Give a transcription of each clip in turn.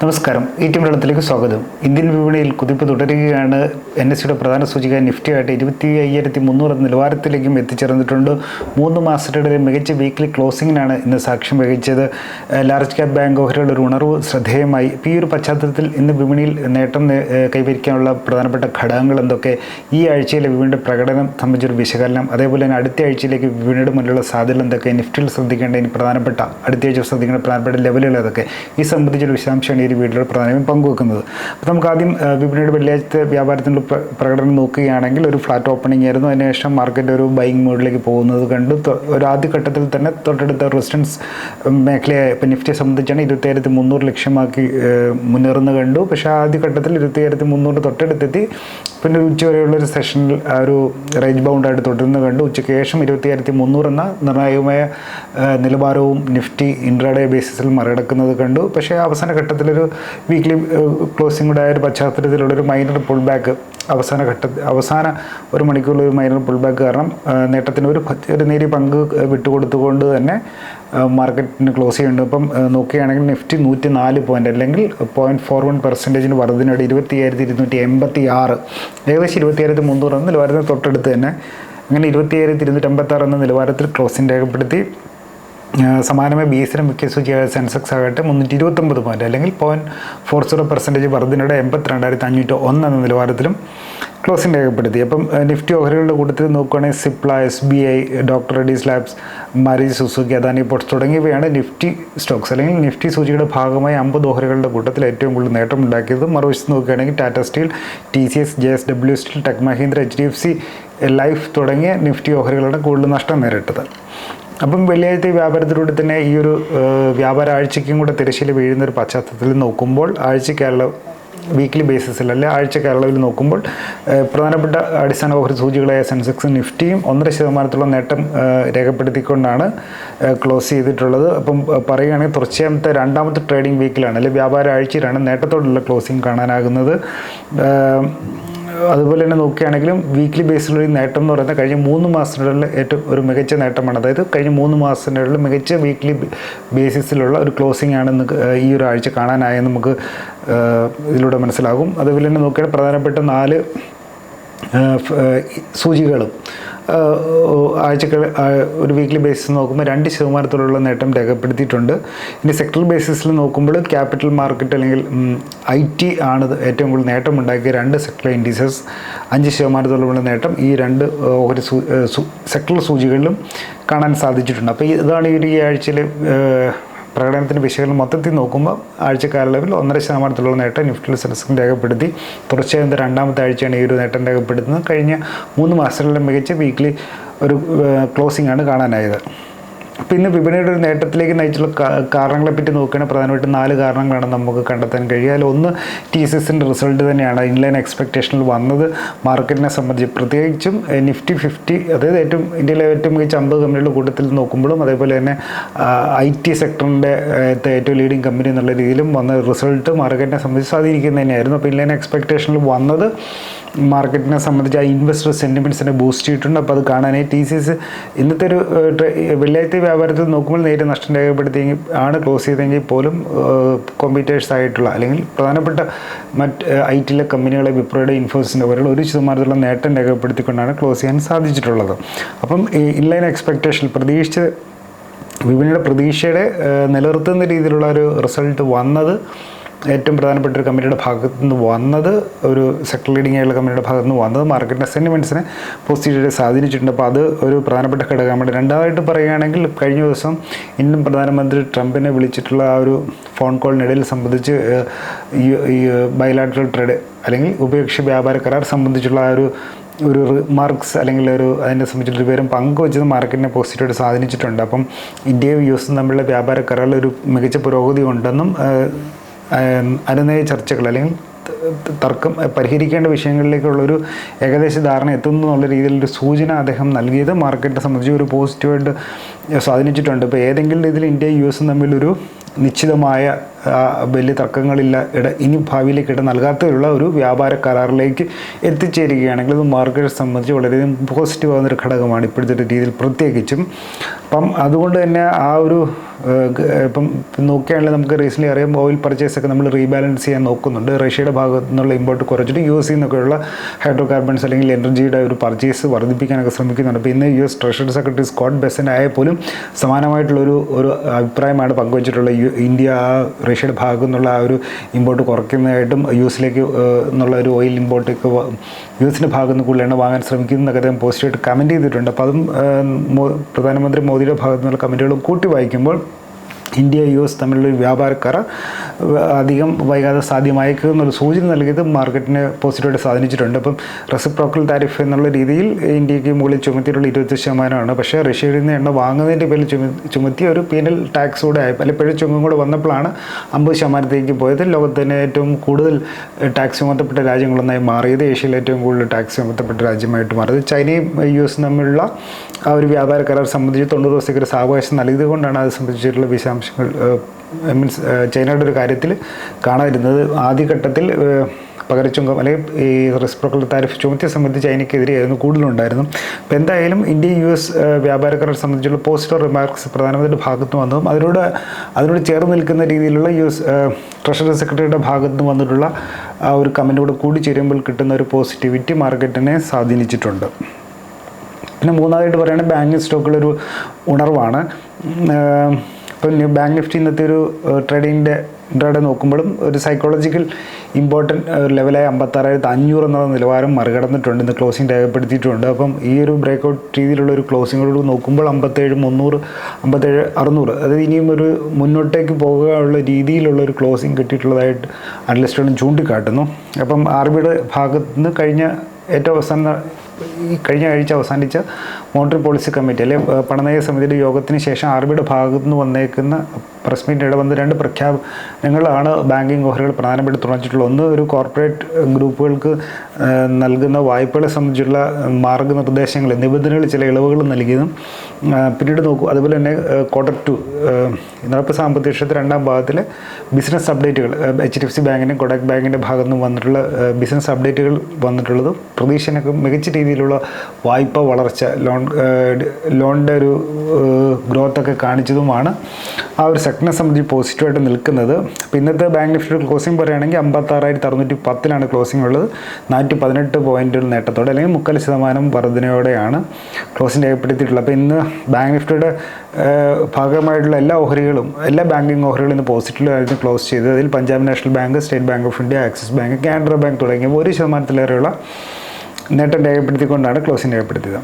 നമസ്കാരം. ഈ ടി വെള്ളത്തിലേക്ക് സ്വാഗതം. ഇന്ത്യൻ വിപണിയിൽ കുതിപ്പ് തുടരുകയാണ്. എൻ എസ് സിയുടെ പ്രധാന സൂചിക നിഫ്റ്റിയായിട്ട് ഇരുപത്തി അയ്യായിരത്തി മുന്നൂറ് നിലവാരത്തിലേക്കും എത്തിച്ചേർന്നിട്ടുണ്ട്. മൂന്ന് മാസത്തിനിടയിൽ മികച്ച വീക്ക്ലി ക്ലോസിങ്ങിനാണ് ഇന്ന് സാക്ഷ്യം വഹിച്ചത്. ലാർജ് ക്യാപ് ബാങ്ക് ഓഹരികളുടെ ഒരു ഉണർവ് ശ്രദ്ധേയമായി. ഈ ഒരു പശ്ചാത്തലത്തിൽ ഇന്ന് വിപണിയിൽ നേട്ടം കൈവരിക്കാനുള്ള പ്രധാനപ്പെട്ട ഘടകങ്ങൾ എന്തൊക്കെ? ഈ ആഴ്ചയിലെ വിപണിയുടെ പ്രകടനം സംബന്ധിച്ചൊരു വിശകലനം. അതേപോലെ തന്നെ അടുത്ത ആഴ്ചയിലേക്ക് വിപണിയുടെ മുന്നിലുള്ള സാധ്യത എന്തൊക്കെ? നിഫ്റ്റിയിൽ ശ്രദ്ധിക്കേണ്ട ഇനി പ്രധാനപ്പെട്ട അടുത്ത ആഴ്ച ശ്രദ്ധിക്കേണ്ട പ്രധാനപ്പെട്ട ലെവലുകൾ ഏതൊക്കെ? ഈ സംബന്ധിച്ചൊരു വിശദാംശമാണ് ഈ വീഡിയോയിൽ പ്രധാനമായും പങ്കുവെക്കുന്നത്. അപ്പോൾ നമുക്ക് ആദ്യം വിപണിയുടെ വെള്ളിയാഴ്ചത്തെ വ്യാപാരത്തിന്റെ പ്രകടനം നോക്കുകയാണെങ്കിൽ ഒരു ഫ്ലാറ്റ് ഓപ്പണിംഗ് ആയിരുന്നു. അതിനുശേഷം മാർക്കറ്റ് ഒരു ബൈങ് മോഡിലേക്ക് പോകുന്നത് കണ്ടു. ഒരു ആദ്യഘട്ടത്തിൽ തന്നെ തൊട്ടടുത്ത റെസിഡൻസ് മേഖലയെ ഇപ്പം നിഫ്റ്റിയെ സംബന്ധിച്ചാണ് ഇരുപത്തിയായിരത്തി മുന്നൂറ് ലക്ഷ്യമാക്കി മുന്നേറുന്നത് കണ്ടു. പക്ഷേ ആദ്യഘട്ടത്തിൽ ഇരുപത്തിയായിരത്തി മുന്നൂറ് തൊട്ടടുത്തെത്തി പിന്നെ ഒരു ഉച്ചവരെയുള്ള ഒരു സെഷനിൽ ഒരു റേഞ്ച് ബൗണ്ടായിട്ട് തുടരുന്ന കണ്ടു. ഉച്ചയ്ക്ക് ശേഷം ഇരുപത്തിയായിരത്തി മുന്നൂറ് എന്ന നിർണായകമായ നിലവാരവും നിഫ്റ്റി ഇൻട്രാഡേ ബേസിസിൽ മറികടക്കുന്നത് കണ്ടു. പക്ഷേ അവസാന ഘട്ടത്തിലൊരു വീക്ക്ലി ക്ലോസിംഗ് കൂടെ ഒരു പശ്ചാത്തലത്തിലുള്ളൊരു മൈനർ പുൾ ബാക്ക് അവസാന ഘട്ട അവസാന ഒരു മണിക്കൂറിൽ ഒരു മൈനർ പുൾ ബാക്ക് കാരണം നേട്ടത്തിന് ഒരു ഒരു നേരിയ പങ്ക് വിട്ടുകൊടുത്തുകൊണ്ട് തന്നെ മാർക്കറ്റിന് ക്ലോസ് ചെയ്യുന്നുണ്ട്. ഇപ്പം ആ, നോക്കുകയാണെങ്കിൽ നിഫ്റ്റി നൂറ്റി നാല് പോയിന്റ് അല്ലെങ്കിൽ പോയിന്റ് ഫോർ വൺ പെർസെന്റേജിന് വർധനയുടെ ഇരുപത്തി ആയിരത്തി ഇരുന്നൂറ്റി എൺപത്തി ആറ് ഏകദേശം ഇരുപത്തി ആയിരത്തി മുന്നൂറ് എന്ന നിലവാരത്തിന് തൊട്ടടുത്ത് തന്നെ. അങ്ങനെ ഇരുപത്തി അയ്യായിരത്തി ഇരുന്നൂറ്റി ആറ് എന്ന നിലവാരത്തിൽ ക്ലോസിംഗ് രേഖപ്പെടുത്തി. സമാനമായി ബി എസിനും മുഖ്യ സൂചിയായ സെൻസെക്സ് ആകട്ടെ മുന്നൂറ്റി ഇരുപത്തൊമ്പത് പോയിന്റ് അല്ലെങ്കിൽ പോയിന്റ് ഫോർ സീറോ പെർസെന്റേജ് വർധനയുടെ എൺപത്തിരണ്ടായിരത്തി അഞ്ഞൂറ്റി ഒന്ന് എന്ന നിലവാരത്തിലും ക്ലോസിംഗ് രേഖപ്പെടുത്തി. അപ്പം നിഫ്റ്റി ഓഹരികളുടെ കൂട്ടത്തിൽ നോക്കുകയാണെങ്കിൽ Cipla S B I doctor Reddy's labs Maruti Suzuki Adani ports തുടങ്ങിയവയാണ് നിഫ്റ്റി സ്റ്റോക്സ്. അല്ലെങ്കിൽ നിഫ്റ്റി സൂചിയുടെ ഭാഗമായി അമ്പത് ഓഹരികളുടെ കൂട്ടത്തിൽ ഏറ്റവും കൂടുതൽ നേട്ടം ഉണ്ടാക്കിയത് മറുവശത്ത് നോക്കുകയാണെങ്കിൽ Tata steel T C S J S W steel tech Mahindra H D F C life തുടങ്ങിയ നിഫ്റ്റി ഓഹരികളുടെ കൂടുതൽ നഷ്ടം നേരിട്ടത്. അപ്പം വെള്ളിയാഴ്ച വ്യാപാരത്തിലൂടെ തന്നെ ഈ ഒരു വ്യാപാര ആഴ്ചയ്ക്കും കൂടെ തിരശ്ശീല വീഴുന്ന ഒരു പശ്ചാത്തലത്തിൽ നോക്കുമ്പോൾ ആഴ്ച കേരള വീക്ക്ലി ബേസിസിൽ അല്ലെ ആഴ്ച കേരളത്തിൽ നോക്കുമ്പോൾ പ്രധാനപ്പെട്ട അടിസ്ഥാന ഓഹരി സൂചികളായ സെൻസെക്സും നിഫ്റ്റിയും ഒന്നര ശതമാനത്തോളം നേട്ടം രേഖപ്പെടുത്തിക്കൊണ്ടാണ് ക്ലോസ് ചെയ്തിട്ടുള്ളത്. അപ്പം പറയുകയാണെങ്കിൽ തുടർച്ചയാമത്തെ രണ്ടാമത്തെ ട്രേഡിംഗ് വീക്കിലാണ് അല്ലെങ്കിൽ വ്യാപാര ആഴ്ചയിലാണ് നേട്ടത്തോടുള്ള ക്ലോസിംഗ് കാണാനാകുന്നത്. അതുപോലെ തന്നെ നോക്കുകയാണെങ്കിലും വീക്ക്ലി ബേസിലുള്ള ഈ നേട്ടം എന്ന് പറയുന്നത് കഴിഞ്ഞ മൂന്ന് മാസത്തിനുള്ളിൽ ഏറ്റവും ഒരു മികച്ച നേട്ടമാണ്. അതായത് കഴിഞ്ഞ മൂന്ന് മാസത്തിനുള്ള മികച്ച വീക്ക്ലി ബേസിസിലുള്ള ഒരു ക്ലോസിംഗ് ആണ് ഈ ഒരു ആഴ്ച കാണാനായെന്ന് നമുക്ക് ഇതിലൂടെ മനസ്സിലാകും. അതുപോലെ തന്നെ നോക്കുകയാണെങ്കിൽ പ്രധാനപ്പെട്ട നാല് സൂചികളും ആഴ്ചകൾ ഒരു വീക്ക്ലി ബേസിസ് നോക്കുമ്പോൾ രണ്ട് ശതമാനത്തോടുള്ള നേട്ടം രേഖപ്പെടുത്തിയിട്ടുണ്ട്. ഇനി സെക്ടർ ബേസിസിൽ നോക്കുമ്പോൾ ക്യാപിറ്റൽ മാർക്കറ്റ് അല്ലെങ്കിൽ ഐ ടി ആണ് ഏറ്റവും കൂടുതൽ നേട്ടമുണ്ടാക്കിയ രണ്ട് സെക്ടർ ഇൻഡീസസ് അഞ്ച് ശതമാനത്തോളമുള്ള നേട്ടം ഈ രണ്ട് ഒരു സെക്ടർ സൂചികളിലും കാണാൻ സാധിച്ചിട്ടുണ്ട്. അപ്പോൾ ഇതാണ് ഈ ഒരു ഈ ആഴ്ചയിൽ പ്രകടനത്തിന്റെ വിശകലനം മൊത്തത്തിൽ നോക്കുമ്പോൾ ആഴ്ചക്കാലളവിൽ ഒന്നര ശതമാനത്തിലുള്ള നേട്ടം നിഫ്റ്റിയിൽ സെൻസെക്സ് രേഖപ്പെടുത്തി. തുടർച്ചയായ രണ്ടാമത്തെ ആഴ്ചയാണ് ഈ ഒരു നേട്ടം രേഖപ്പെടുത്തുന്നത്. കഴിഞ്ഞ മൂന്ന് മാസങ്ങളിലെ മികച്ച വീക്കിലി ഒരു ക്ലോസിംഗ് ആണ് കാണാനായത്. പിന്നെ വിപണിയുടെ ഒരു നേട്ടത്തിലേക്ക് നയിച്ചുള്ള കാരണങ്ങളെ പറ്റി നോക്കുകയാണെങ്കിൽ പ്രധാനമായിട്ടും നാല് കാരണങ്ങളാണ് നമുക്ക് കണ്ടെത്താൻ കഴിയുക. അതിൽ ഒന്ന് ടി സി എസിന്റെ റിസൾട്ട് തന്നെയാണ്. ഇൻലൈൻ എക്സ്പെക്റ്റേഷനിൽ വന്നത്. മാർക്കറ്റിനെ സംബന്ധിച്ച് പ്രത്യേകിച്ചും നിഫ്റ്റി ഫിഫ്റ്റി അതായത് ഏറ്റവും ഇന്ത്യയിലെ ഏറ്റവും മികച്ച അമ്പത് കമ്പനികളുടെ കൂട്ടത്തിൽ നോക്കുമ്പോഴും അതേപോലെ തന്നെ ഐ ടി സെക്ടറിന്റെ ഏറ്റവും ലീഡിങ് കമ്പനി എന്നുള്ള രീതിയിലും വന്ന റിസൾട്ട് മാർക്കറ്റിനെ സംബന്ധിച്ച് സ്വാധീനിക്കുന്നത് തന്നെയായിരുന്നു. അപ്പോൾ ഇൻലൈൻ എക്സ്പെക്റ്റേഷനിൽ വന്നത് മാർക്കറ്റിനെ സംബന്ധിച്ച് ആ ഇൻവെസ്റ്റർ സെന്റിമെന്റ്സിനെ ബൂസ്റ്റ് ചെയ്തിട്ടുണ്ട്. അപ്പോൾ അത് കാണാനായി. ടി സി എസ് ഇന്നത്തെ ഒരു വെള്ളിയാഴ്ച വ്യാപാരത്തിൽ നോക്കുമ്പോൾ നേരെ നഷ്ടം രേഖപ്പെടുത്തിയെങ്കിൽ ആണ് ക്ലോസ് ചെയ്തെങ്കിൽ പോലും കോമ്പറ്റേഴ്സ് ആയിട്ടുള്ള അല്ലെങ്കിൽ പ്രധാനപ്പെട്ട മറ്റ് ഐ ടിയിലെ കമ്പനികളെ വിപ്രോയുടെ ഇൻഫോസിന്റെ പോലുള്ള ഒരു ശതമാനത്തിലുള്ള നേട്ടം രേഖപ്പെടുത്തിക്കൊണ്ടാണ് ക്ലോസ് ചെയ്യാൻ സാധിച്ചിട്ടുള്ളത്. അപ്പം ഇൻലൈൻ എക്സ്പെക്റ്റേഷൻ പ്രതീക്ഷിച്ച് വിപണിയുടെ പ്രതീക്ഷയുടെ നിലനിർത്തുന്ന രീതിയിലുള്ള ഒരു റിസൾട്ട് വന്നത് ഏറ്റവും പ്രധാനപ്പെട്ട ഒരു കമ്പനിയുടെ ഭാഗത്തു നിന്ന് വന്നത് ഒരു സെക്ടർ ലീഡിംഗ് ആയിട്ടുള്ള കമ്പനിയുടെ ഭാഗത്തു നിന്ന് വന്നത് മാർക്കറ്റിന്റെ സെന്റിമെന്റ്സിനെ പോസിറ്റീവായിട്ട് സ്വാധീനിച്ചിട്ടുണ്ട്. അപ്പോൾ അത് ഒരു പ്രധാനപ്പെട്ട ഘടകമാണ്. രണ്ടാമതായിട്ട് പറയുകയാണെങ്കിൽ കഴിഞ്ഞ ദിവസം ഇന്നും പ്രധാനമന്ത്രി ട്രംപിനെ വിളിച്ചിട്ടുള്ള ആ ഒരു ഫോൺ കോളിനിടയിൽ സംബന്ധിച്ച് ഈ ബയലാട്രൽ ട്രേഡ് അല്ലെങ്കിൽ ഉഭയകക്ഷി വ്യാപാര കരാർ സംബന്ധിച്ചുള്ള ആ ഒരു ഒരു റിമാർക്സ് അല്ലെങ്കിൽ ഒരു അതിനെ സംബന്ധിച്ചൊരു പേരും പങ്കുവച്ചത് മാർക്കറ്റിനെ പോസിറ്റീവായിട്ട് സ്വാധീനിച്ചിട്ടുണ്ട്. അപ്പം ഇന്ത്യയും യു എസും തമ്മിലുള്ള വ്യാപാര കരാറിൽ ഒരു മികച്ച പുരോഗതി ഉണ്ടെന്നും അനുനയ ചർച്ചകൾ അല്ലെങ്കിൽ തർക്കം പരിഹരിക്കേണ്ട വിഷയങ്ങളിലേക്കുള്ളൊരു ഏകദേശ ധാരണ എത്തുന്നു എന്നുള്ള രീതിയിലൊരു സൂചന അദ്ദേഹം നൽകിയത്. മാർക്കറ്റിനെ സംബന്ധിച്ച് ഒരു പോസിറ്റീവായിട്ട് സ്വാധീനിച്ചിട്ടുണ്ട്. ഇപ്പോൾ ഏതെങ്കിലും രീതിയിൽ ഇന്ത്യ യു എസും തമ്മിലൊരു നിശ്ചിതമായ വലിയ തർക്കങ്ങളില്ല ഇട ഇനി ഭാവിയിലേക്ക് ഇട നൽകാത്തതിലുള്ള ഒരു വ്യാപാര കരാറിലേക്ക് എത്തിച്ചേരുകയാണെങ്കിൽ അത് മാർക്കറ്റ് സംബന്ധിച്ച് വളരെയധികം പോസിറ്റീവ് ആകുന്നൊരു ഘടകമാണ് ഇപ്പോഴത്തെ രീതിയിൽ പ്രത്യേകിച്ചും. അപ്പം അതുകൊണ്ട് തന്നെ ആ ഒരു ഇപ്പം നോക്കുകയാണെങ്കിൽ നമുക്ക് റീസെന്റ്ലി അറിയാം ഓയിൽ പർച്ചേസ് ഒക്കെ നമ്മൾ റീബാലൻസ് ചെയ്യാൻ നോക്കുന്നുണ്ട്. റഷ്യയുടെ ഭാഗത്തു നിന്നുള്ള ഇമ്പോർട്ട് കുറച്ചിട്ട് യു എസ് നിന്നൊക്കെയുള്ള ഹൈഡ്രോ കാർബൺസ് അല്ലെങ്കിൽ എനർജിയുടെ ഒരു പർച്ചേസ് വർദ്ധിപ്പിക്കാനൊക്കെ ശ്രമിക്കുന്നുണ്ട്. അപ്പോൾ ഇന്ന് U S treasury secretary Scott Bessent ആയ പോലും സമാനമായിട്ടുള്ളൊരു ഒരു അഭിപ്രായമാണ് പങ്കുവച്ചിട്ടുള്ള ഇന്ത്യ ആ റഷ്യയുടെ ഭാഗത്തു നിന്നുള്ള ആ ഒരു ഇമ്പോർട്ട് കുറയ്ക്കുന്നതായിട്ടും യു എസിലേക്ക് എന്നുള്ള ഒരു ഓയിൽ ഇമ്പോർട്ടൊക്കെ യു എസിന്റെ ഭാഗത്തു നിന്ന് കൂടുതൽ എണ്ണ വാങ്ങാൻ ശ്രമിക്കുന്നതൊക്കെ അദ്ദേഹം പോസിറ്റീവായിട്ട് കമന്റ് ചെയ്തിട്ടുണ്ട്. അപ്പോൾ അതും പ്രധാനമന്ത്രി മോദിയുടെ ഭാഗത്തു നിന്നുള്ള കമന്റുകളും കൂട്ടി വായിക്കുമ്പോൾ ഇന്ത്യ യു എസ് തമ്മിലുള്ള ഒരു വ്യാപാര കറ അധികം വൈകാതെ സാധ്യമായേക്കും എന്നൊരു സൂചന നൽകിയത് മാർക്കറ്റിനെ പോസിറ്റീവായിട്ട് സ്വാധീനിച്ചിട്ടുണ്ട്. അപ്പം റെസിപ്രോക്കൽ താരിഫ് എന്നുള്ള രീതിയിൽ ഇന്ത്യയ്ക്ക് മുകളിൽ ചുമത്തിയിട്ടുള്ള ഇരുപത്തി ശതമാനമാണ്. പക്ഷേ റഷ്യയിൽ നിന്ന് എണ്ണ വാങ്ങുന്നതിന്റെ പേരിൽ ചുമ ചുമത്തിയ ഒരു പീനൽ ടാക്സ് കൂടെ ആയി. അല്ലെങ്കിൽ പിഴ ചുങ്കം കൂടെ വന്നപ്പോഴാണ് അമ്പത് ശതമാനത്തേക്ക് പോയത്. ലോകത്ത് തന്നെ ഏറ്റവും കൂടുതൽ ടാക്സ് ചുമത്തപ്പെട്ട രാജ്യങ്ങളൊന്നായി മാറിയത് ഏഷ്യയിൽ ഏറ്റവും കൂടുതൽ ടാക്സ് ചുമത്തപ്പെട്ട രാജ്യമായിട്ട് മാറിയത് ചൈനയും യു എസും തമ്മിലുള്ള ആ ഒരു വ്യാപാര കരാർ സംബന്ധിച്ച് തൊണ്ണൂറ് ദിവസത്തേക്ക് ഒരു സാവകാശം നൽകിയതുകൊണ്ടാണ് അത് സംബന്ധിച്ചിട്ടുള്ള വിശദാംശങ്ങൾ മീൻസ് ചൈനയുടെ ഒരു കാര്യത്തിൽ കാണാതിരുന്നത് ആദ്യഘട്ടത്തിൽ പകരച്ചുങ്കം അല്ലെങ്കിൽ ഈ റെസിപ്രോക്കൽ താരിഫ് ചുമത്തിയെ സംബന്ധിച്ച് ചൈനയ്ക്കെതിരെയായിരുന്നു കൂടുതലുണ്ടായിരുന്നു. അപ്പോൾ എന്തായാലും ഇന്ത്യ യു എസ് വ്യാപാരക്കാരെ സംബന്ധിച്ചുള്ള പോസിറ്റീവ് റിമാർക്സ് പ്രധാനമന്ത്രിയുടെ ഭാഗത്ത് വന്നതും അതിനോട് അതിനോട് ചേർന്ന് നിൽക്കുന്ന രീതിയിലുള്ള യു എസ് ട്രഷറി സെക്രട്ടറിയുടെ ഭാഗത്ത് വന്നിട്ടുള്ള ആ ഒരു കമന്റോട് കൂടി ചേരുമ്പോൾ കിട്ടുന്ന ഒരു പോസിറ്റിവിറ്റി മാർക്കറ്റിനെ സ്വാധീനിച്ചിട്ടുണ്ട്. പിന്നെ മൂന്നാമതായിട്ട് പറയുകയാണെങ്കിൽ ബാങ്കിങ് സ്റ്റോക്കുകളൊരു ഉണർവാണ്. ഇപ്പം ബാങ്ക് നിഫ്റ്റി ഇന്നത്തെ ഒരു ട്രേഡിങ്ങിന്റെ ഇൻട്രാഡേ നോക്കുമ്പോഴും ഒരു സൈക്കോളജിക്കൽ ഇമ്പോർട്ടന്റ് ലെവലായ അമ്പത്താറായിരത്തി അഞ്ഞൂറ് എന്നുള്ള നിലവാരം മറികടന്നിട്ടുണ്ട് ഇന്ന് ക്ലോസിംഗ് രേഖപ്പെടുത്തിയിട്ടുണ്ട്. അപ്പം ഈ ഒരു ബ്രേക്കൗട്ട് രീതിയിലുള്ള ഒരു ക്ലോസിങ്ങോട് നോക്കുമ്പോൾ അമ്പത്തേഴ് മുന്നൂറ് അമ്പത്തേഴ് അറുന്നൂറ്. അതായത് ഇനിയും ഒരു മുന്നോട്ടേക്ക് പോകാനുള്ള രീതിയിലുള്ള ഒരു ക്ലോസിംഗ് കിട്ടിയിട്ടുള്ളതായിട്ട് അനലിസ്റ്റുകളും ചൂണ്ടിക്കാട്ടുന്നു. അപ്പം ആർ ബിയുടെ ഭാഗത്ത് നിന്ന് കഴിഞ്ഞ ഏറ്റവും അവസാനം ഈ കഴിഞ്ഞ ആഴ്ച അവസാനിച്ച മോണിറ്ററി പോളിസി കമ്മിറ്റി അല്ലെ പണനയ സമിതിയുടെ യോഗത്തിന് ശേഷം ആർ ബിയുടെ ഭാഗത്തു നിന്ന് വന്നേക്കുന്ന പ്രസ് മീറ്റിനിടെ ഇടവന്ന രണ്ട് പ്രഖ്യാപനങ്ങളാണ് ബാങ്കിങ് ഓഹരികൾ പ്രധാനമായിട്ട് തുണച്ചിട്ടുള്ളത് ഒന്ന് ഒരു കോർപ്പറേറ്റ് ഗ്രൂപ്പുകൾക്ക് നൽകുന്ന വായ്പകളെ സംബന്ധിച്ചുള്ള മാർഗനിർദ്ദേശങ്ങൾ നിബന്ധനകൾ ചില ഇളവുകൾ നൽകിയതും പിന്നീട് നോക്കും അതുപോലെ തന്നെ ക്വാർട്ടർ ടു നടപ്പ് സാമ്പത്തിക വർഷത്തെ രണ്ടാം ഭാഗത്തിലെ ബിസിനസ് അപ്ഡേറ്റുകൾ എച്ച് ഡി എഫ് സി ബാങ്കിന്റെയും കൊടക് ബാങ്കിന്റെ ഭാഗത്തുനിന്ന് വന്നിട്ടുള്ള ബിസിനസ് അപ്ഡേറ്റുകൾ വന്നിട്ടുള്ളതും പ്രതീക്ഷനൊക്കെ മികച്ച രീതിയിലുള്ള വായ്പ വളർച്ച ലോൺ ലോണിന്റെ ഒരു ഗ്രോത്ത് ഒക്കെ കാണിച്ചതുമാണ് ആ ഒരു സെക്ടറിനെ സംബന്ധിച്ച് പോസിറ്റീവായിട്ട് നിൽക്കുന്നത്. അപ്പോൾ ഇന്നത്തെ ബാങ്ക് നിഫ്റ്റി ക്ലോസിംഗ് പറയുകയാണെങ്കിൽ അമ്പത്താറായിരത്തി അറുന്നൂറ്റി പത്തിലാണ് ക്ലോസിംഗ് ഉള്ളത്. നാനൂറ്റി പതിനെട്ട് പോയിന്റ് നേട്ടത്തോടെ അല്ലെങ്കിൽ മുക്കാൽ ശതമാനം വർധനയോടെയാണ് ക്ലോസിംഗ് രേഖപ്പെടുത്തിയിട്ടുള്ളത്. അപ്പോൾ ഇന്ന് ബാങ്ക് നിഫ്റ്റിയുടെ ഭാഗമായിട്ടുള്ള എല്ലാ ഓഹരികളും എല്ലാ ബാങ്കിങ് ഓഹരികളും ഇന്ന് പോസിറ്റീവായിരുന്നു ക്ലോസ് ചെയ്തത്. അതിൽ Punjab national bank state bank of India axis bank Canara bank തുടങ്ങിയ ഒരു ശതമാനത്തിലേറെയുള്ള നേട്ടം രേഖപ്പെടുത്തിക്കൊണ്ടാണ് ക്ലോസിംഗ് രേഖപ്പെടുത്തിയത്.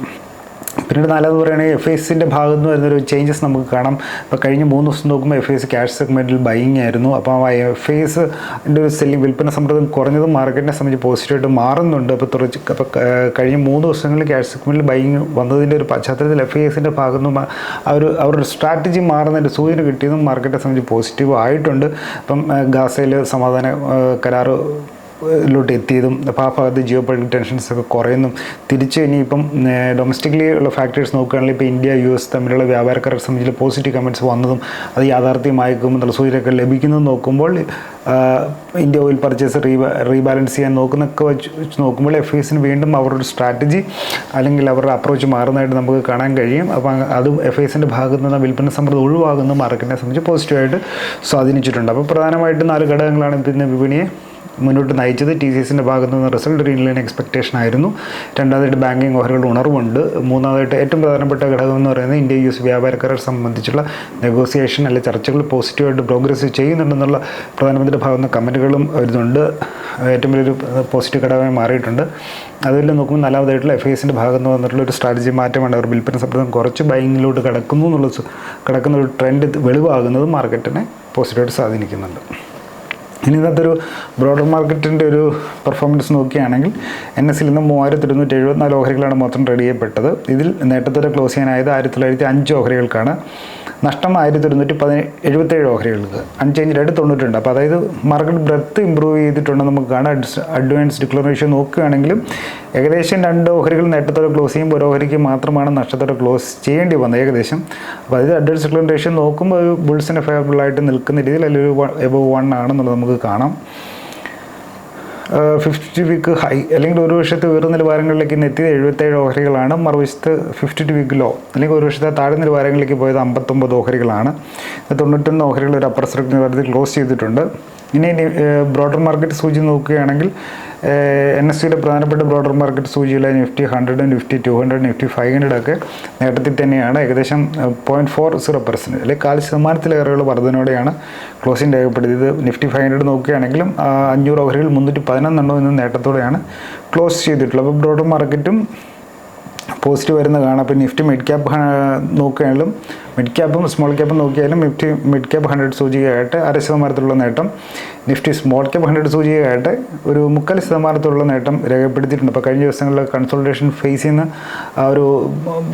പിന്നീട് നാലാമത് പറയുകയാണെങ്കിൽ എഫ് എസിന്റെ ഭാഗത്ത് നിന്ന് വരുന്നൊരു ചേഞ്ചസ് നമുക്ക് കാണാം. ഇപ്പോൾ കഴിഞ്ഞ മൂന്ന് ദിവസം നോക്കുമ്പോൾ എഫ് എസ് ക്യാഷ് സെഗ്മെന്റിൽ ബൈങ് ആയിരുന്നു. അപ്പോൾ ആ എഫ് എസ് ഒരു സെല്ലിംഗ് വിൽപ്പന സമ്മർദ്ദം കുറഞ്ഞതും മാർക്കറ്റിനെ സംബന്ധിച്ച് പോസിറ്റീവായിട്ട് മാറുന്നുണ്ട്. അപ്പോൾ തുറച്ച് അപ്പോൾ കഴിഞ്ഞ മൂന്ന് ദിവസങ്ങളിൽ ക്യാഷ് സെഗ്മെന്റിൽ ബൈങ് വന്നതിന്റെ ഒരു പശ്ചാത്തലത്തിൽ എഫ് എസിന്റെ ഭാഗത്തു നിന്ന് ഒരു അവരുടെ സ്ട്രാറ്റജി മാറുന്നതിന്റെ സൂചന കിട്ടിയതും മാർക്കറ്റിനെ സംബന്ധിച്ച് പോസിറ്റീവ് ആയിട്ടുണ്ട്. അപ്പം ഗാസയിൽ സമാധാന കരാറ് ലോട്ട് എത്തിയതും അപ്പോൾ ആ ഭാഗത്ത് ജിയോ പൊളിറ്റിക്കൽ ടെൻഷൻസ് ഒക്കെ കുറയുന്നു. തിരിച്ച് ഇനിയിപ്പം ഡൊമസ്റ്റിക്കലി ഉള്ള ഫാക്ടേഴ്സ് നോക്കുകയാണെങ്കിൽ ഇപ്പോൾ ഇന്ത്യ യു എസ് തമ്മിലുള്ള വ്യാപാരക്കാരെ സംബന്ധിച്ച് പോസിറ്റീവ് കമന്റ്സ് വന്നതും അത് യാഥാർത്ഥ്യമായേക്കും എന്നുള്ള സൂചനയൊക്കെ ലഭിക്കുന്നത് നോക്കുമ്പോൾ India oil purchase reba rebalance ചെയ്യാൻ നോക്കുന്നൊക്കെ വെച്ച് വെച്ച് നോക്കുമ്പോൾ എഫ് എസിന് വീണ്ടും അവരുടെ സ്ട്രാറ്റജി അല്ലെങ്കിൽ അവരുടെ അപ്രോച്ച് മാറുന്നതായിട്ട് നമുക്ക് കാണാൻ കഴിയും. അപ്പം അതും എഫ് എസിന്റെ ഭാഗത്ത് നിന്ന് വിൽപ്പന സമ്മർദ്ദം ഒഴിവാകുന്ന. മാർക്കറ്റിനെ സംബന്ധിച്ച് പോസിറ്റീവായിട്ട് സ്വാധീനിച്ചിട്ടുണ്ട്. അപ്പോൾ പ്രധാനമായിട്ടും നാല് ഘടകങ്ങളാണ് പിന്നെ വിപണിയെ മുന്നോട്ട് നയിച്ചത് ടി സി എസിന്റെ ഭാഗത്തു നിന്ന് റിസൾട്ട് ഒരു ഇൻലൈൻ എക്സ്പെക്ടേഷൻ ആയിരുന്നു. രണ്ടാമതായിട്ട് ബാങ്കിങ് ഓഹരികളുടെ ഉണർവുണ്ട്. മൂന്നാമതായിട്ട് ഏറ്റവും പ്രധാനപ്പെട്ട ഘടകം എന്ന് പറയുന്നത് ഇന്ത്യ യു എസ് വ്യാപാര കരാർ സംബന്ധിച്ചുള്ള നെഗോസിയേഷൻ അല്ലെങ്കിൽ ചർച്ചകൾ പോസിറ്റീവായിട്ട് പ്രോഗ്രസ് ചെയ്യുന്നുണ്ടെന്നുള്ള പ്രധാനമന്ത്രിയുടെ ഭാഗത്ത് നിന്ന് കമന്റുകളും വരുന്നുണ്ട്. ഏറ്റവും വലിയൊരു പോസിറ്റീവ് ഘടകമായി മാറിയിട്ടുണ്ട്. അതിൽ നോക്കുമ്പോൾ നാലാമതായിട്ടുള്ള എഫ് ഐ എസിന്റെ ഭാഗത്ത് വന്നിട്ടുള്ള ഒരു സ്ട്രാറ്റജി മാറ്റമാണ്. അവർ വിൽപ്പന സമ്പ്രദം കുറച്ച് ബൈങ്ങിലോട്ട് കിടക്കുന്നു എന്നുള്ള കിടക്കുന്ന ഒരു ട്രെൻഡ് വെളിവാകുന്നത് മാർക്കറ്റിനെ പോസിറ്റീവായിട്ട് സ്വാധീനിക്കുന്നുണ്ട്. ഇനി ഇന്നത്തെ ഒരു ബ്രോഡർ മാർക്കറ്റിന്റെ ഒരു പെർഫോമൻസ് നോക്കുകയാണെങ്കിൽ എൻ എസിൽ നിന്ന് മൂവായിരത്തി ഇരുന്നൂറ്റി എഴുപത്തിനാല് ഓഹരികളാണ് മൊത്തം ട്രേഡ് ചെയ്യപ്പെട്ടത്. ഇതിൽ നേട്ടത്തോടെ ക്ലോസ് ചെയ്യാനായത് ആയിരത്തി തൊള്ളായിരത്തി അഞ്ച് ഓഹരികൾക്കാണ്. നഷ്ടം ആയിരത്തി ഒരുന്നൂറ്റി പതിനേഴ് എഴുപത്തേഴ് ഓഹരികൾക്ക്. അൺചേഞ്ച് ആയിട്ട് തൊണ്ണൂറ്റുണ്ട് അപ്പോൾ അതായത് മാർക്കറ്റ് ബ്രെത്ത് ഇമ്പ്രൂവ് ചെയ്തിട്ടുണ്ട് നമുക്ക് കാണാം അഡ്വാൻസ് ഡിക്ലറേഷൻ നോക്കുകയാണെങ്കിലും ഏകദേശം രണ്ട് ഓഹരികൾ നേട്ടത്തോടെ ക്ലോസ് ചെയ്യുമ്പോൾ ഒരു ഓഹരിക്ക് മാത്രമാണ് നഷ്ടത്തോടെ ക്ലോസ് ചെയ്യേണ്ടി വന്നത് ഏകദേശം. അപ്പോൾ അതായത് അഡ്വാൻസ് ഡിക്ലറേഷൻ നോക്കുമ്പോൾ ഒരു ബുൾസിന് ഫേവറബിളായിട്ട് നിൽക്കുന്ന രീതിയിൽ അല്ലെങ്കിൽ ഒരു വൺ ആണെന്നുള്ളത് നമുക്ക് കാണാം. ഫിഫ്റ്റി വീക്ക് ഹൈ അല്ലെങ്കിൽ ഒരു വർഷത്തെ ഉയർന്ന നിലവാരങ്ങളിലേക്ക് ഇന്ന് എത്തിയത് എഴുപത്തേഴ് ഓഹരികളാണ്. മറുവശത്ത് ഫിഫ്റ്റി ടു വീക്ക് ലോ അല്ലെങ്കിൽ ഒരു വർഷത്തെ താഴെ നിലവാരങ്ങളിലേക്ക് പോയത് അമ്പത്തൊമ്പത് ഓഹരികളാണ്. തൊണ്ണൂറ്റൊന്ന് ഓഹരികൾ ഒരു അപ്പർ സർക്കിൾ നിലവാരത്തിൽ ക്ലോസ് ചെയ്തിട്ടുണ്ട്. ഇനി ബ്രോഡർ മാർക്കറ്റ് സൂചി നോക്കുകയാണെങ്കിൽ എൻ എസ് സിയുടെ പ്രധാനപ്പെട്ട broader market സൂചിയിലെ Nifty hundred Nifty two hundred Nifty five hundred ഒക്കെ നേട്ടത്തിൽ തന്നെയാണ്. ഏകദേശം പോയിന്റ് ഫോർ സീറോ പെർസെന്റ് അല്ലെങ്കിൽ കാൽ ശതമാനത്തിലേറെയുള്ള വർധനയോടെയാണ് ക്ലോസിംഗ് രേഖപ്പെടുത്തിയത്. നിഫ്റ്റി ഫൈവ് ഹൺഡ്രഡ് നോക്കുകയാണെങ്കിലും അഞ്ഞൂറ് ഓഹരികൾ മുന്നൂറ്റി പതിനൊന്നെണ്ണം എന്ന നേട്ടത്തോടെയാണ് ക്ലോസ് ചെയ്തിട്ടുള്ളത്. അപ്പോൾ ബ്രോഡർ മാർക്കറ്റും പോസിറ്റീവ് വരുന്ന കാണാം. അപ്പോൾ നിഫ്റ്റി മിഡ് ക്യാപ്പ് നോക്കിയാലും മിഡ് ക്യാപ്പും സ്മോൾ ക്യാപ്പും നോക്കിയാലും നിഫ്റ്റി മിഡ് ക്യാപ്പ് ഹൺഡ്രഡ് സൂചികയായിട്ട് അര ശതമാനത്തിലുള്ള നേട്ടം. നിഫ്റ്റി സ്മോൾ ക്യാപ്പ് ഹൺഡ്രഡ് സൂചികയായിട്ട് ഒരു മുക്കാൽ ശതമാനത്തിലുള്ള നേട്ടം രേഖപ്പെടുത്തിയിട്ടുണ്ട്. അപ്പോൾ കഴിഞ്ഞ ദിവസങ്ങളിൽ കൺസൾട്ടേഷൻ ഫേസ് ചെയ്യുന്ന ആ ഒരു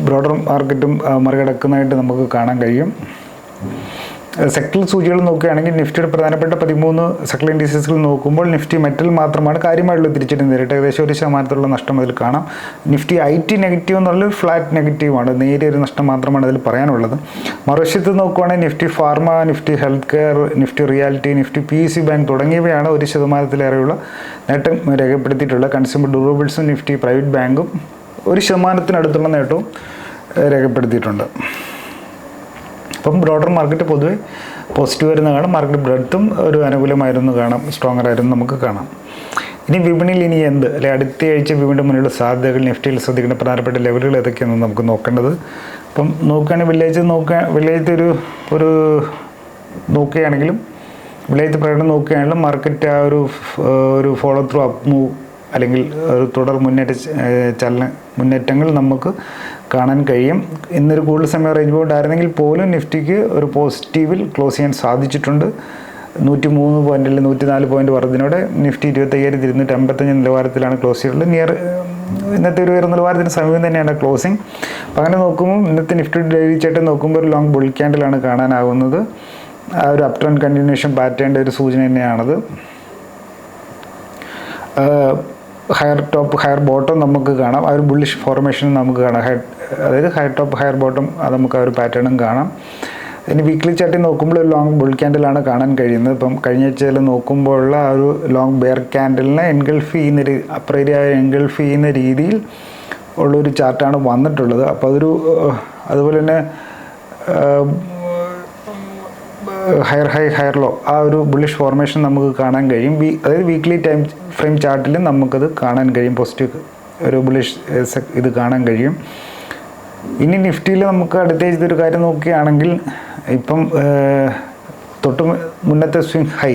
ബ്രോഡർ മാർക്കറ്റും മറികടക്കുന്നതായിട്ട് നമുക്ക് കാണാൻ കഴിയും. സെക്ടറൽ സൂചികൾ നോക്കുകയാണെങ്കിൽ നിഫ്റ്റിയുടെ പ്രധാനപ്പെട്ട പതിമൂന്ന് സെക്ടർ ഇൻഡീസസുകൾ നോക്കുമ്പോൾ നിഫ്റ്റി മെറ്റൽ മാത്രമാണ് കാര്യമായിട്ടുള്ള തിരിച്ചടി നേരിട്ട് ഏകദേശം ഒരു ശതമാനത്തിലുള്ള നഷ്ടം അതിൽ കാണാം. നിഫ്റ്റി ഐ ടി നെഗറ്റീവ് എന്നുള്ളത് ഫ്ലാറ്റ് നെഗറ്റീവാണ് നേരിയ ഒരു നഷ്ടം മാത്രമാണ് അതിൽ പറയാനുള്ളത്. മറുവശത്ത് നോക്കുകയാണെങ്കിൽ Nifty pharma Nifty health care Nifty realty Nifty P C bank തുടങ്ങിയവയാണ് ഒരു ശതമാനത്തിലേറെയുള്ള നേട്ടം രേഖപ്പെടുത്തിയിട്ടുള്ളത്. കൺസ്യൂമർ ഡ്യൂറബിൾസും നിഫ്റ്റി പ്രൈവറ്റ് ബാങ്കും ഒരു ശതമാനത്തിനടുത്തുള്ള നേട്ടവും രേഖപ്പെടുത്തിയിട്ടുണ്ട്. അപ്പം ബ്രോഡർ മാർക്കറ്റ് പൊതുവെ പോസിറ്റീവ് വരുന്ന കാണാം. മാർക്കറ്റ് ബ്രെഡ്ത്തും ഒരു അനുകൂലമായിരുന്നു കാണാം. സ്ട്രോങ്ങർ ആയിരുന്നു നമുക്ക് കാണാം. ഇനി വിപണിയിൽ ഇനി എന്ത്? അല്ലെ അടുത്ത ആഴ്ച വിപണിയുടെ മുന്നിലുള്ള സാധ്യതകൾ നിഫ്റ്റിയിൽ ശ്രദ്ധിക്കേണ്ട പ്രധാനപ്പെട്ട ലെവലുകൾ ഏതൊക്കെയാണെന്ന് നമുക്ക് നോക്കേണ്ടത്. അപ്പം നോക്കുകയാണെങ്കിൽ വില്ലേജ് നോക്കുക വെള്ളിയാഴ്ച ഒരു ഒരു നോക്കുകയാണെങ്കിലും വെള്ളിയാഴ്ച പ്രകടനം നോക്കുകയാണെങ്കിലും മാർക്കറ്റ് ആ ഒരു ഒരു ഫോളോ ത്രൂ അപ്പ് മൂവ് അല്ലെങ്കിൽ ഒരു തുടർ മുന്നേറ്റ ചലന മുന്നേറ്റങ്ങൾ നമുക്ക് കാണാൻ കഴിയും. ഇന്നൊരു കൂടുതൽ സമയം റേഞ്ച് ബോണ്ട് ആയിരുന്നെങ്കിൽ പോലും നിഫ്റ്റിക്ക് ഒരു പോസിറ്റീവിൽ ക്ലോസ് ചെയ്യാൻ സാധിച്ചിട്ടുണ്ട്. നൂറ്റി മൂന്ന് അല്ലെങ്കിൽ നൂറ്റി നാല് പോയിന്റ് വർദ്ധനയോടെ നിഫ്റ്റി ഇരുപത്തയ്യായിരത്തി ഇരുന്നൂറ്റി അമ്പത്തഞ്ച് നിലവാരത്തിലാണ് ക്ലോസ് ചെയ്തിട്ടുള്ളത്. നിയർ ഇന്നത്തെ ഒരു ഉയർന്ന നിലവാരത്തിന് സമയം തന്നെയാണ് ക്ലോസിങ് അപ്പം അങ്ങനെ നോക്കുമ്പോൾ ഇന്നത്തെ നിഫ്റ്റി ഡെയിലി ചേട്ടൻ നോക്കുമ്പോൾ ഒരു ലോങ് ബുൾ ക്യാൻഡിലാണ് കാണാനാവുന്നത്. ആ ഒരു അപ് ട്രെൻഡ് കണ്ടിന്യൂഷൻ പാറ്റേണിന്റെ ഒരു സൂചന തന്നെയാണത്. ഹയർ ടോപ്പ് ഹയർ ബോട്ടം നമുക്ക് കാണാം. ആ ഒരു ബുള്ളിഷ് ഫോർമേഷൻ നമുക്ക് കാണാം. ഹയർ അതായത് ഹയർ ടോപ്പ് ഹയർ ബോട്ടം അത് നമുക്ക് ആ ഒരു പാറ്റേണും കാണാം. ഇനി വീക്ക്ലി ചാർട്ടിൽ നോക്കുമ്പോൾ ഒരു ലോങ് ബുൾ ക്യാൻഡിലാണ് കാണാൻ കഴിയുന്നത്. ഇപ്പം കഴിഞ്ഞ ആഴ്ചയിൽ നോക്കുമ്പോഴുള്ള ആ ഒരു ലോങ് ബെയർ ക്യാൻഡലിനെ എൻഗൾഫ് ചെയ്യുന്ന രീതി അപ്പർ ഏരിയ എൻഗൾഫ് ചെയ്യുന്ന രീതിയിൽ ഉള്ളൊരു ചാർട്ടാണ് വന്നിട്ടുള്ളത്. അപ്പോൾ അതൊരു അതുപോലെ തന്നെ ഹയർ ഹൈ ഹയർ ലോ ആ ഒരു ബുള്ളിഷ് ഫോർമേഷൻ നമുക്ക് കാണാൻ കഴിയും. വീ അതായത് വീക്ക്ലി ടൈം ഫ്രെയിം ചാർട്ടിലും നമുക്കത് കാണാൻ കഴിയും. പോസിറ്റീവ് ഒരു ബുള്ളിഷ് ഇത് കാണാൻ കഴിയും. ഇനി നിഫ്റ്റിയിൽ നമുക്ക് അടുത്ത ഒരു കാര്യം നോക്കുകയാണെങ്കിൽ ഇപ്പം തൊട്ട് മുന്നത്തെ സ്വിംഗ് ഹൈ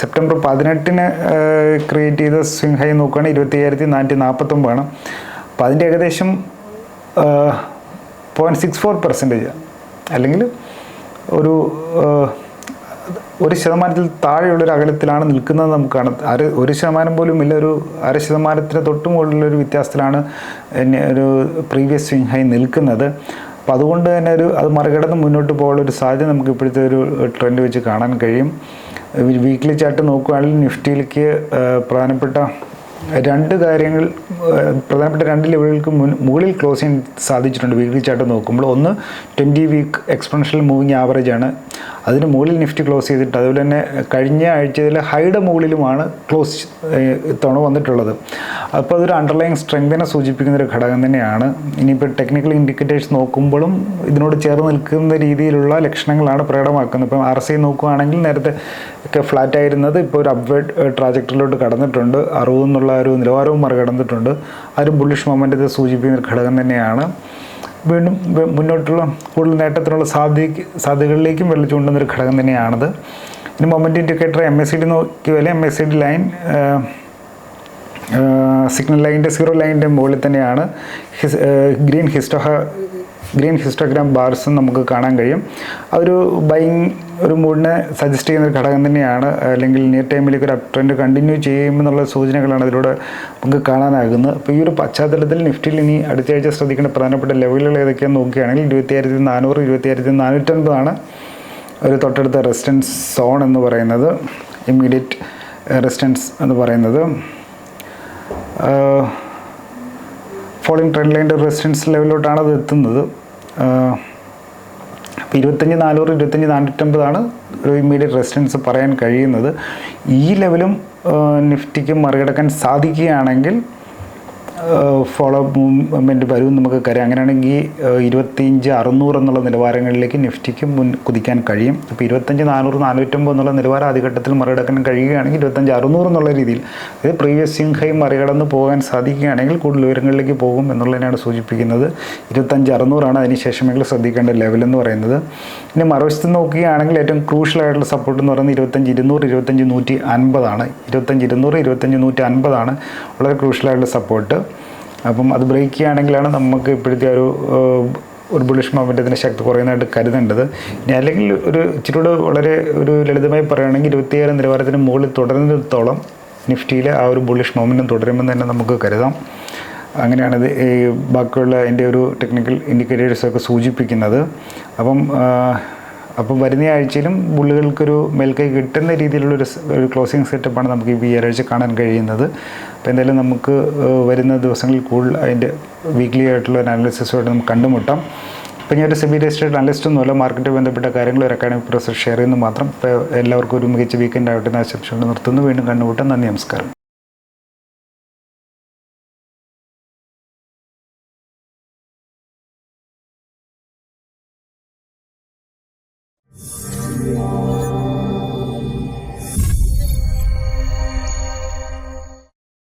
സെപ്റ്റംബർ പതിനെട്ടിന് ക്രിയേറ്റ് ചെയ്ത സ്വിംഗ് ഹൈ നോക്കുകയാണെങ്കിൽ ഇരുപത്തി അയ്യായിരത്തി നാനൂറ്റി നാൽപ്പത്തൊമ്പതാണ് അപ്പോൾ അതിന്റെ ഏകദേശം പോയിന്റ് സിക്സ് ഫോർ പെർസെന്റേജ് അല്ലെങ്കിൽ ഒരു ഒരു ശതമാനത്തിൽ താഴെയുള്ളൊരു അകലത്തിലാണ് നിൽക്കുന്നത് നമുക്ക് കാണാം അര ഒരു ശതമാനം പോലും ഇല്ല ഒരു അര ശതമാനത്തിന് തൊട്ട് മുകളിലൊരു വ്യത്യാസത്തിലാണ് ഒരു പ്രീവിയസ് സ്വിങ് ഹൈ നിൽക്കുന്നത്. അപ്പം അതുകൊണ്ട് തന്നെ ഒരു അത് മറികടന്ന് മുന്നോട്ട് പോകാനുള്ള ഒരു സാധ്യത നമുക്ക് ഇപ്പോഴത്തെ ഒരു ട്രെൻഡ് വെച്ച് കാണാൻ കഴിയും. വീക്കിലി ചാർട്ട് നോക്കുകയാണെങ്കിൽ നിഫ്റ്റിയിലേക്ക് പ്രധാനപ്പെട്ട രണ്ട് കാര്യങ്ങൾ പ്രധാനപ്പെട്ട രണ്ട് ലെവലുകൾക്ക് മുകളിൽ ക്ലോസ് ചെയ്യാൻ സാധിച്ചിട്ടുണ്ട് വീക്ക്ലി ചാർട്ട് നോക്കുമ്പോൾ. ഒന്ന് twenty week exponential moving average ആണ്. അതിന് മുകളിൽ നിഫ്റ്റി ക്ലോസ് ചെയ്തിട്ട് അതുപോലെ തന്നെ കഴിഞ്ഞ ആഴ്ചയിലെ ഹൈഡ് മുകളിലുമാണ് ക്ലോസ് തവണ വന്നിട്ടുള്ളത്. അപ്പോൾ അതൊരു അണ്ടർലൈങ് സ്ട്രെങ്തിനെ സൂചിപ്പിക്കുന്ന ഒരു ഘടകം തന്നെയാണ്. ഇനിയിപ്പോൾ ടെക്നിക്കൽ ഇൻഡിക്കേറ്റേഴ്സ് നോക്കുമ്പോഴും ഇതിനോട് ചേർന്ന് നിൽക്കുന്ന രീതിയിലുള്ള ലക്ഷണങ്ങളാണ് പ്രകടമാക്കുന്നത്. ഇപ്പം ആർ സി നോക്കുകയാണെങ്കിൽ നേരത്തെ ഒക്കെ ഫ്ലാറ്റ് ആയിരുന്നത് ഇപ്പോൾ ഒരു അപ്വേർഡ് ട്രാജക്ടറിലോട്ട് കടന്നിട്ടുണ്ട്. അറുപത് എന്നുള്ള ഒരു നിലവാരവും മറികടന്നിട്ടുണ്ട്. അതൊരു ബുള്ളിഷ് മൊമെന്റത്തെ സൂചിപ്പിക്കുന്ന ഒരു ഘടകം തന്നെയാണ്. വീണ്ടും മുന്നോട്ടുള്ള കൂടുതൽ നേട്ടത്തിനുള്ള സാധ്യ സാധ്യതകളിലേക്കും വെള്ളം ചൂണ്ടുന്ന ഒരു ഘടകം തന്നെയാണത്. ഇനി moment indicator M S C D നോക്കിയാൽ M S C D line signal ലൈനിന്റെ സീറോ ലൈനിന്റെ മുകളിൽ തന്നെയാണ് ഗ്രീൻ ഹിസ്റ്റോഹ ഗ്രീൻ ഹിസ്റ്റോഗ്രാം ബാർസും നമുക്ക് കാണാൻ കഴിയും. അതൊരു ബൈങ് ഒരു മൂഡിനെ സജസ്റ്റ് ചെയ്യുന്ന ഒരു ഘടകം തന്നെയാണ്. അല്ലെങ്കിൽ നിയർ ടൈമിലേക്ക് ഒരു അപ് ട്രെൻഡ് കണ്ടിന്യൂ ചെയ്യുമെന്നുള്ള സൂചനകളാണ് അതിലൂടെ നമുക്ക് കാണാനാകുന്നത്. അപ്പോൾ ഈ ഒരു പശ്ചാത്തലത്തിൽ നിഫ്റ്റിയിൽ ഇനി അടുത്ത ആഴ്ച ശ്രദ്ധിക്കേണ്ട പ്രധാനപ്പെട്ട ലെവലുകൾ ഏതൊക്കെയാണെന്ന് നോക്കുകയാണെങ്കിൽ ഇരുപത്തിയായിരത്തി നാനൂറ് ഇരുപത്തിയായിരത്തി നാനൂറ്റൻപതാണ് ഒരു തൊട്ടടുത്ത റെസിസ്റ്റൻസ് സോൺ എന്ന് പറയുന്നത്. ഇമ്മീഡിയറ്റ് റെസിസ്റ്റൻസ് എന്ന് പറയുന്നത്. ഫോളിങ് ട്രെൻഡ് ലൈന്റെ റെസിഡൻസ് ലെവലിലോട്ടാണ് അത് എത്തുന്നത്. അപ്പോൾ ഇരുപത്തഞ്ച് നാനൂറ് ഇരുപത്തഞ്ച് നാനൂറ്റമ്പതാണ് ഒരു ഇമ്മീഡിയറ്റ് റെസിഡൻസ് പറയാൻ കഴിയുന്നത്. ഈ ലെവലും നിഫ്റ്റിക്ക് മറികടക്കാൻ സാധിക്കുകയാണെങ്കിൽ ഫോളോ മൂവ്മെന്റ് വരും നമുക്ക് കരുതാം അങ്ങനെയാണെങ്കിൽ ഇരുപത്തിയഞ്ച് അറുന്നൂറ് എന്നുള്ള നിലവാരങ്ങളിലേക്ക് നിഫ്റ്റിക്ക് മുൻ കുതിക്കാൻ കഴിയും. അപ്പോൾ ഇരുപത്തഞ്ച് നാനൂറ് നാനൂറ്റമ്പത് എന്നുള്ള നിലവാരം ആദ്യഘട്ടത്തിൽ മറികടക്കാൻ കഴിയുകയാണെങ്കിൽ ഇരുപത്തഞ്ച് അറുന്നൂറ് എന്നുള്ള രീതിയിൽ അതായത് പ്രീവിയസ് സിംഹയും മറികടന്ന് പോകാൻ സാധിക്കുകയാണെങ്കിൽ കൂടുതൽ ഉയരങ്ങളിലേക്ക് പോകും എന്നുള്ളതിനാണ് സൂചിപ്പിക്കുന്നത്. ഇരുപത്തഞ്ച് അറുന്നൂറാണ് അതിനുശേഷമെങ്കിൽ ശ്രദ്ധിക്കേണ്ട ലെവലെന്ന് പറയുന്നത്. ഇനി മറുവശത്ത് നോക്കുകയാണെങ്കിൽ ഏറ്റവും ക്രൂഷ്യൽ ആയിട്ടുള്ള സപ്പോർട്ട് എന്ന് പറയുന്നത് ഇരുപത്തഞ്ച് ഇരുന്നൂറ് ഇരുപത്തഞ്ച് നൂറ്റി അൻപതാണ്. ഇരുപത്തഞ്ച് ഇരുന്നൂറ് ഇരുപത്തഞ്ച് നൂറ്റി അൻപതാണ് വളരെ ക്രൂഷ്യൽ ആയിട്ടുള്ള സപ്പോർട്ട് അപ്പം അത് ബ്രേക്ക് ചെയ്യുകയാണെങ്കിലാണ് നമുക്ക് ഇപ്പോഴത്തെ ഒരു ഒരു ബുള്ളിഷ് മൊമെന്റത്തിന്റെ ശക്തി കുറയുന്നതായിട്ട് കരുതേണ്ടത്. അല്ലെങ്കിൽ ഒരു ഇച്ചിരി കൂടെ വളരെ ഒരു ലളിതമായി പറയുകയാണെങ്കിൽ ഇരുപത്തിയേഴ് നിലവാരത്തിന് മുകളിൽ തുടരുന്നിടത്തോളം നിഫ്റ്റിയിലെ ആ ഒരു ബുള്ളിഷ് മൊമെന്റം തുടരുമെന്ന് തന്നെ നമുക്ക് കരുതാം. അങ്ങനെയാണത് ഈ ബാക്കിയുള്ള എന്റെ ഒരു ടെക്നിക്കൽ ഇൻഡിക്കേറ്റേഴ്സൊക്കെ സൂചിപ്പിക്കുന്നത്. അപ്പം അപ്പം വരുന്ന ആഴ്ചയിലും ബുള്ളുകൾക്കൊരു മേൽക്കൈ കിട്ടുന്ന രീതിയിലുള്ള ഒരു ഒരു ക്ലോസിംഗ് സെറ്റപ്പാണ് നമുക്ക് ഈ വ്യാഴാഴ്ച കാണാൻ കഴിയുന്നത്. അപ്പോൾ എന്തായാലും നമുക്ക് വരുന്ന ദിവസങ്ങളിൽ കൂടുതൽ അതിന്റെ വീക്ക്ലി ആയിട്ടുള്ള ഒരു അനാലിസിസുമായിട്ട് നമുക്ക് കണ്ടുമുട്ടാം. ഇപ്പോൾ ഞാൻ ഒരു സെബി രജിസ്റ്റേഡ് അനലിസ്റ്റ് ഒന്നുമല്ല മാർക്കറ്റ് ബന്ധപ്പെട്ട കാര്യങ്ങൾ ഒരു അക്കാഡമിക് പ്രൊസസ് ഷെയർ ചെയ്യുന്നു മാത്രം. എല്ലാവർക്കും ഒരു മികച്ച വീക്കെൻഡ് ആവട്ടെ എന്ന് ആശംസകൾ നിർത്തുന്നു. വീണ്ടും കണ്ടുമുട്ടാം. നന്ദി നമസ്കാരം.